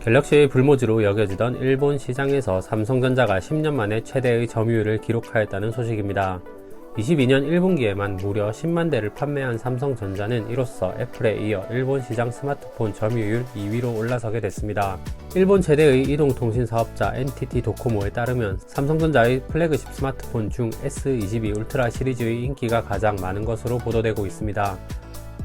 갤럭시의 불모지로 여겨지던 일본 시장에서 삼성전자가 10년 만에 최대의 점유율을 기록하였다는 소식입니다. 22년 1분기에만 무려 10만 대를 판매한 삼성전자는 이로써 애플에 이어 일본 시장 스마트폰 점유율 2위로 올라서게 됐습니다. 일본 최대의 이동 통신 사업자 NTT 도코모에 따르면 삼성전자의 플래그십 스마트폰 중 S22 울트라 시리즈의 인기가 가장 많은 것으로 보도되고 있습니다.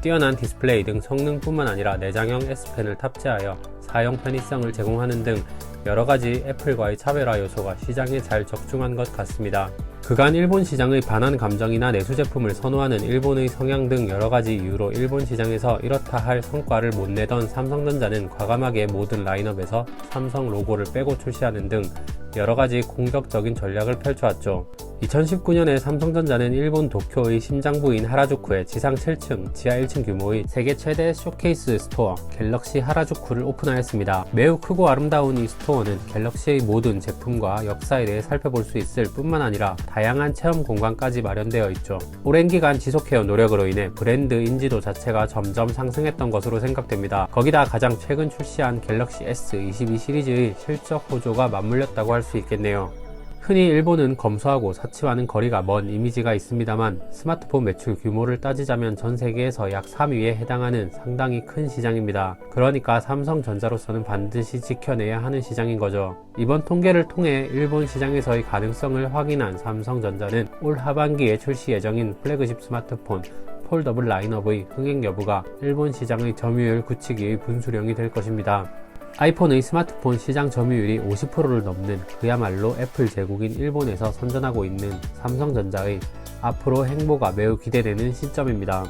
뛰어난 디스플레이 등 성능뿐만 아니라 내장형 S펜을 탑재하여 사용 편의성을 제공하는 등 여러 가지 애플과의 차별화 요소가 시장에 잘 적중한 것 같습니다. 그간 일본 시장의 반한 감정이나 내수 제품을 선호하는 일본의 성향 등 여러 가지 이유로 일본 시장에서 이렇다 할 성과를 못 내던 삼성전자는 과감하게 모든 라인업에서 삼성 로고를 빼고 출시하는 등 여러 가지 공격적인 전략을 펼쳐왔죠. 2019년에 삼성전자는 일본 도쿄의 심장부인 하라주쿠에 지상 7층, 지하 1층 규모의 세계 최대 쇼케이스 스토어 갤럭시 하라주쿠를 오픈하였습니다. 매우 크고 아름다운 이 스토어는 갤럭시의 모든 제품과 역사에 대해 살펴볼 수 있을 뿐만 아니라 다양한 체험 공간까지 마련되어 있죠. 오랜 기간 지속해온 노력으로 인해 브랜드 인지도 자체가 점점 상승했던 것으로 생각됩니다. 거기다 가장 최근 출시한 갤럭시 S22 시리즈의 실적 호조가 맞물렸다고 할 수 있겠네요. 흔히 일본은 검소하고 사치와는 거리가 먼 이미지가 있습니다만 스마트폰 매출 규모를 따지자면 전 세계에서 약 3위에 해당하는 상당히 큰 시장입니다. 그러니까 삼성전자로서는 반드시 지켜내야 하는 시장인 거죠. 이번 통계를 통해 일본 시장에서의 가능성을 확인한 삼성전자는 올 하반기에 출시 예정인 플래그십 스마트폰 폴더블 라인업의 흥행 여부가 일본 시장의 점유율 굳히기의 분수령이 될 것입니다. 아이폰의 스마트폰 시장 점유율이 50%를 넘는 그야말로 애플 제국인 일본에서 선전하고 있는 삼성전자의 앞으로 행보가 매우 기대되는 시점입니다.